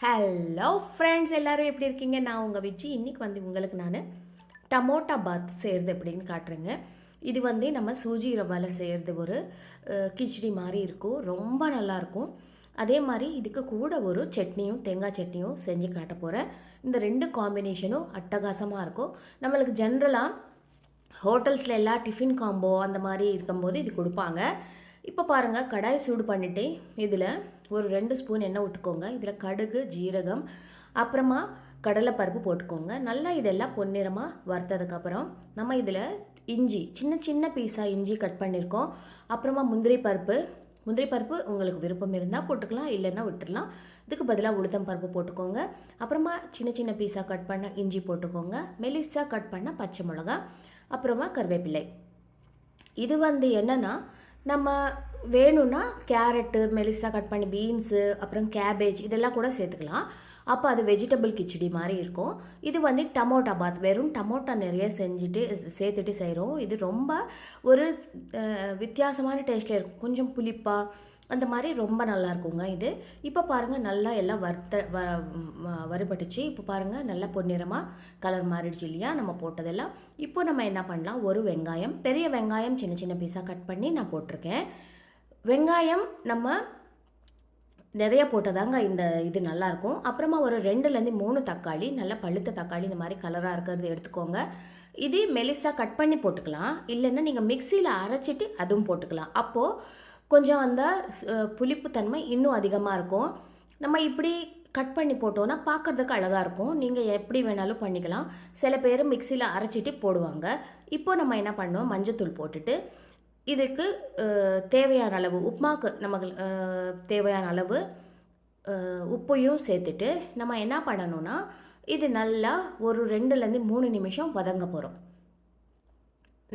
Hello friends எல்லோரும் எப்படி இருக்கீங்க? நான் உங்கள் வச்சு இன்றைக்கி வந்து உங்களுக்கு நான் டமோட்டா பாத் செய்கிறது எப்படின்னு காட்டுறேங்க. இது வந்து நம்ம சூஜி ரவாவில் செய்கிறது ஒரு கிச்சடி மாதிரி இருக்கும். ரொம்ப நல்லாயிருக்கும் அதே மாதிரி இதுக்கு கூட ஒரு சட்னியும் தேங்காய் சட்னியும் செஞ்சு காட்ட போகிறேன் இந்த ரெண்டு காம்பினேஷனும் அட்டகாசமாக இருக்கும். நம்மளுக்கு ஜென்ரலாக ஹோட்டல்ஸில் எல்லாம் டிஃபின் காம்போ அந்த மாதிரி இருக்கும்போது இது கொடுப்பாங்க. இப்போ பாருங்கள் கடாய் சூடு பண்ணிவிட்டு இதில் ஒரு ரெண்டு ஸ்பூன் எண்ணெய் விட்டுக்கோங்க. இதில் கடுகு ஜீரகம் அப்புறமா கடலைப்பருப்பு போட்டுக்கோங்க. நல்லா இதெல்லாம் பொன்னிறமாக வறுத்ததுக்கப்புறம் நம்ம இதில் இஞ்சி சின்ன சின்ன பீஸாக இஞ்சி கட் பண்ணியிருக்கோம் அப்புறமா முந்திரி பருப்பு. முந்திரி பருப்பு உங்களுக்கு விருப்பம் இருந்தால் போட்டுக்கலாம் இல்லைன்னா விட்டுடலாம் இதுக்கு பதிலாக உளுத்தம் பருப்பு போட்டுக்கோங்க. அப்புறமா சின்ன சின்ன பீஸாக கட் பண்ண இஞ்சி போட்டுக்கோங்க. மெலிசாக கட் பண்ண பச்சை மிளகா அப்புறமா கருவேப்பிலை. இது வந்து என்னென்னா நம்ம வேணும்னா கேரட்டு மெலிசா கட் பண்ணி பீன்ஸு அப்புறம் கேபேஜ் இதெல்லாம் கூட சேர்த்துக்கலாம். அப்போ அது வெஜிடபிள் கிச்சடி மாதிரி இருக்கும். இது வந்து டமோட்டா பாத் வெறும் டமோட்டா நிறைய செஞ்சுட்டு சேர்த்துட்டு செய்கிறோம் இது ரொம்ப ஒரு வித்தியாசமான டேஸ்ட்டில் இருக்கும். கொஞ்சம் புளிப்பாக அந்த மாதிரி ரொம்ப நல்லா இருக்குங்க இது. இப்போ பாருங்கள் நல்லா எல்லாம் வறுத்த வ வ- வறுபட்டுச்சு. இப்போ பாருங்கள் நல்லா பொன்னிறமாக கலர் மாறிடுச்சு இல்லையா? நம்ம போட்டதெல்லாம். இப்போ நம்ம என்ன பண்ணலாம்? ஒரு வெங்காயம் பெரிய வெங்காயம் சின்ன சின்ன பீஸாக கட் பண்ணி நான் போட்டிருக்கேன். வெங்காயம் நம்ம நிறைய போட்டதாங்க இந்த இது நல்லாயிருக்கும் அப்புறமா ஒரு ரெண்டுலேருந்து மூணு தக்காளி நல்லா பழுத்த தக்காளி இந்த மாதிரி கலராக இருக்கிறது எடுத்துக்கோங்க. இது மெலிசாக கட் பண்ணி போட்டுக்கலாம். இல்லைன்னா நீங்கள் மிக்சியில் அரைச்சிட்டு அதுவும் போட்டுக்கலாம். அப்போது கொஞ்சம் அந்த புளிப்புத்தன்மை இன்னும் அதிகமாக இருக்கும். நம்ம இப்படி கட் பண்ணி போட்டோன்னா பார்க்கறதுக்கு அழகாக இருக்கும். நீங்கள் எப்படி வேணாலும் பண்ணிக்கலாம். சில பேர் மிக்சியில் அரைச்சிட்டு போடுவாங்க. இப்போ நம்ம என்ன பண்ணோம் மஞ்சத்தூள் போட்டுட்டு இதுக்கு தேவையான அளவு உப்மாக்கு நமக்கு தேவையான அளவு உப்பையும் சேர்த்துட்டு நம்ம என்ன பண்ணணும்னா இது நல்லா ஒரு ரெண்டுலேருந்து மூணு நிமிஷம் வதங்க போகிறோம்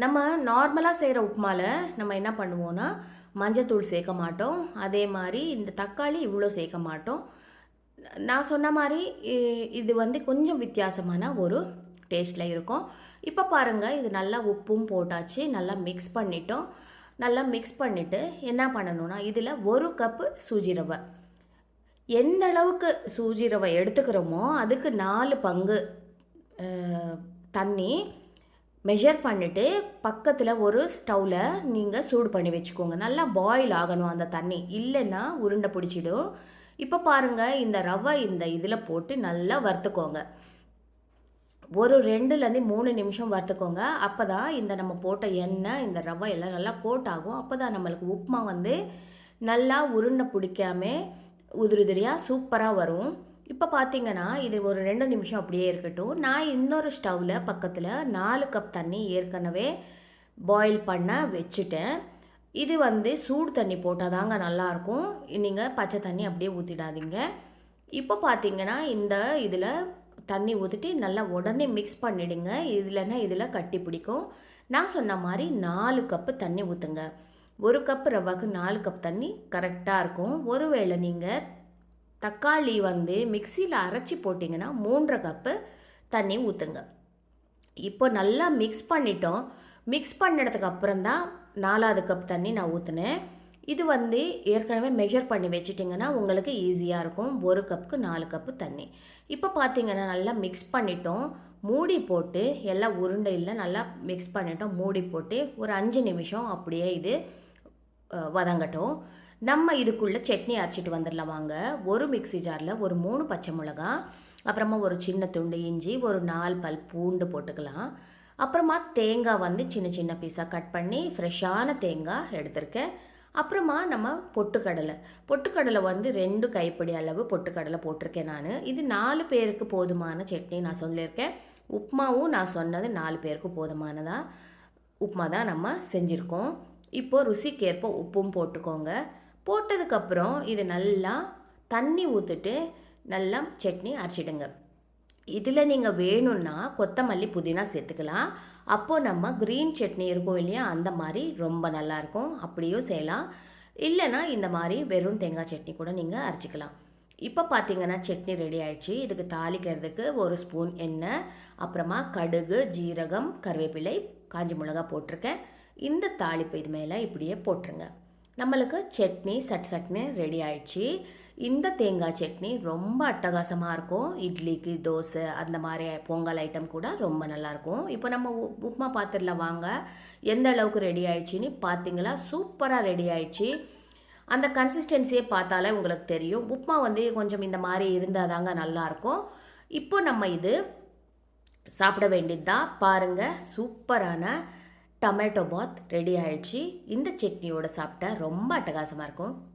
நம்ம நார்மலாக செய்கிற உப்புமால நம்ம என்ன பண்ணுவோன்னா மஞ்சத்தூள் சேர்க்க மாட்டோம். அதே மாதிரி இந்த தக்காளி இவ்வளோ சேர்க்க மாட்டோம். நான் சொன்ன மாதிரி இது வந்து கொஞ்சம் வித்தியாசமான ஒரு டேஸ்ட்டில் இருக்கும். இப்போ பாருங்கள் இது நல்லா உப்பும் போட்டாச்சு நல்லா மிக்ஸ் பண்ணிட்டோம். நல்லா மிக்ஸ் பண்ணிவிட்டு என்ன பண்ணணும்னா இதில் ஒரு கப்பு சூஜி ரவை எந்த அளவுக்கு சூஜி ரவை எடுத்துக்கிறோமோ அதுக்கு நாலு பங்கு தண்ணி மெஷர் பண்ணிவிட்டு பக்கத்தில் ஒரு ஸ்டவ்வில் நீங்கள் சூடு பண்ணி வச்சுக்கோங்க. நல்லா பாயில் ஆகணும் அந்த தண்ணி. இல்லைன்னா உருண்டை பிடிச்சிடும். இப்போ பாருங்கள் இந்த ரவை இந்த இதில் போட்டு நல்லா வறுத்துக்கோங்க. ஒரு ரெண்டுலேருந்து மூணு நிமிஷம் வறுத்துக்கோங்க. அப்போ தான் இந்த நம்ம போட்ட எண்ணெய் இந்த ரவை எல்லாம் நல்லா கோட் ஆகும். அப்போ தான் நம்மளுக்கு உப்புமா வந்து நல்லா உருண்டை பிடிக்காம உதிரியாக சூப்பராக வரும். இப்போ பார்த்தீங்கன்னா இது ஒரு ரெண்டு நிமிஷம் அப்படியே இருக்கட்டும். நான் இன்னொரு ஸ்டவ்வில் பக்கத்தில் நாலு கப் தண்ணி ஏற்கனவே பாயில் பண்ண வச்சுட்டேன். இது வந்து சூடு தண்ணி போட்டால் தாங்க நல்லாயிருக்கும். நீங்கள் பச்சை தண்ணி அப்படியே ஊற்றிடாதீங்க இப்போ பார்த்தீங்கன்னா இந்த இதில் தண்ணி ஊற்றிட்டு நல்லா உடனே மிக்ஸ் பண்ணிடுங்க. இதுலன்னா இதில் கட்டி பிடிக்கும். நான் சொன்ன மாதிரி நாலு கப்பு தண்ணி ஊற்றுங்க ஒரு கப் ரவாக்கு நாலு கப் தண்ணி கரெக்டாக இருக்கும். ஒருவேளை நீங்கள் தக்காளி வந்து மிக்சியில் அரைச்சி போட்டிங்கன்னா மூன்றரை கப்பு தண்ணி ஊற்றுங்க இப்போ நல்லா மிக்ஸ் பண்ணிட்டோம். மிக்ஸ் பண்ணினதுக்கு அப்புறம் தான் நாலாவது கப் தண்ணி நான் ஊற்றுனேன் இது வந்து ஏற்கனவே மெஷர் பண்ணி வச்சிட்டிங்கன்னா உங்களுக்கு ஈஸியாக இருக்கும். ஒரு கப்புக்கு நாலு கப்பு தண்ணி. இப்போ பார்த்தீங்கன்னா நல்லா மிக்ஸ் பண்ணிட்டோம். மூடி போட்டு எல்லாம் உருண்டையில் நல்லா மிக்ஸ் பண்ணிட்டோம். மூடி போட்டு ஒரு அஞ்சு நிமிஷம் அப்படியே இது வதங்கட்டும். நம்ம இதுக்குள்ளே சட்னி அரைச்சிட்டு வந்துடலாம் வாங்க. ஒரு மிக்ஸி ஜாரில் ஒரு மூணு பச்சை மிளகா அப்புறமா ஒரு சின்ன துண்டு இஞ்சி ஒரு நாலு பல் பூண்டு போட்டுக்கலாம். அப்புறமா தேங்காய் வந்து சின்ன சின்ன பீஸாக கட் பண்ணி ஃப்ரெஷ்ஷான தேங்காய் எடுத்திருக்கேன். அப்புறமா நம்ம பொட்டுக்கடலை. பொட்டுக்கடலை வந்து ரெண்டு கைப்பிடி அளவு பொட்டுக்கடலை போட்டிருக்கேன் நான். இது நாலு பேருக்கு போதுமான சட்னி நான் சொல்லியிருக்கேன். உப்புமாவும் நான் சொன்னது நாலு பேருக்கு போதுமானதாக உப்புமா தான் நம்ம செஞ்சுருக்கோம். இப்போது ருசிக்கேற்ப உப்பும் போட்டுக்கோங்க. போட்டதுக்கப்புறம் இது நல்லா தண்ணி ஊற்றிட்டு நல்லா சட்னி அரைச்சிடுங்க. இதில் நீங்கள் வேணும்னா கொத்தமல்லி புதினா சேர்த்துக்கலாம். அப்போது நம்ம க்ரீன் சட்னி இருக்கும் இல்லையா அந்த மாதிரி ரொம்ப நல்லாயிருக்கும் அப்படியும் செய்யலாம். இல்லைன்னா இந்த மாதிரி வெறும் தேங்காய் சட்னி கூட நீங்கள் அரைச்சிக்கலாம். இப்போ பார்த்தீங்கன்னா சட்னி ரெடி ஆயிடுச்சு. இதுக்கு தாளிக்கிறதுக்கு ஒரு ஸ்பூன் எண்ணெய் அப்புறமா கடுகு ஜீரகம் கருவேப்பிலை காஞ்சி மிளகா போட்டிருக்கேன். இந்த தாளிப்பு இது மேலே இப்படியே போட்டுருங்க. நம்மளுக்கு சட்னி சட் சட்னி ரெடி ஆயிடுச்சு. இந்த தேங்காய் சட்னி ரொம்ப அட்டகாசமாக இருக்கும். இட்லிக்கு தோசை அந்த மாதிரி பொங்கல் ஐட்டம் கூட ரொம்ப நல்லாயிருக்கும் இப்போ நம்ம உ- உப்புமா பாத்திரத்தில் வாங்க. எந்த அளவுக்கு ரெடி ஆயிடுச்சின்னு பார்த்தீங்களா சூப்பராக ரெடி ஆயிடுச்சு. அந்த கன்சிஸ்டன்சியே பார்த்தாலே உங்களுக்கு தெரியும். உப்புமா வந்து கொஞ்சம் இந்த மாதிரி இருந்தால் தாங்க நல்லாயிருக்கும் இப்போ நம்ம இது சாப்பிட வேண்டியது தான் பாருங்கள் சூப்பரான டொமேட்டோ பாத் ரெடி ஆயிடுச்சு. இந்த சட்னியோட சாப்பிட்டா ரொம்ப அட்டகாசமாக இருக்கும்.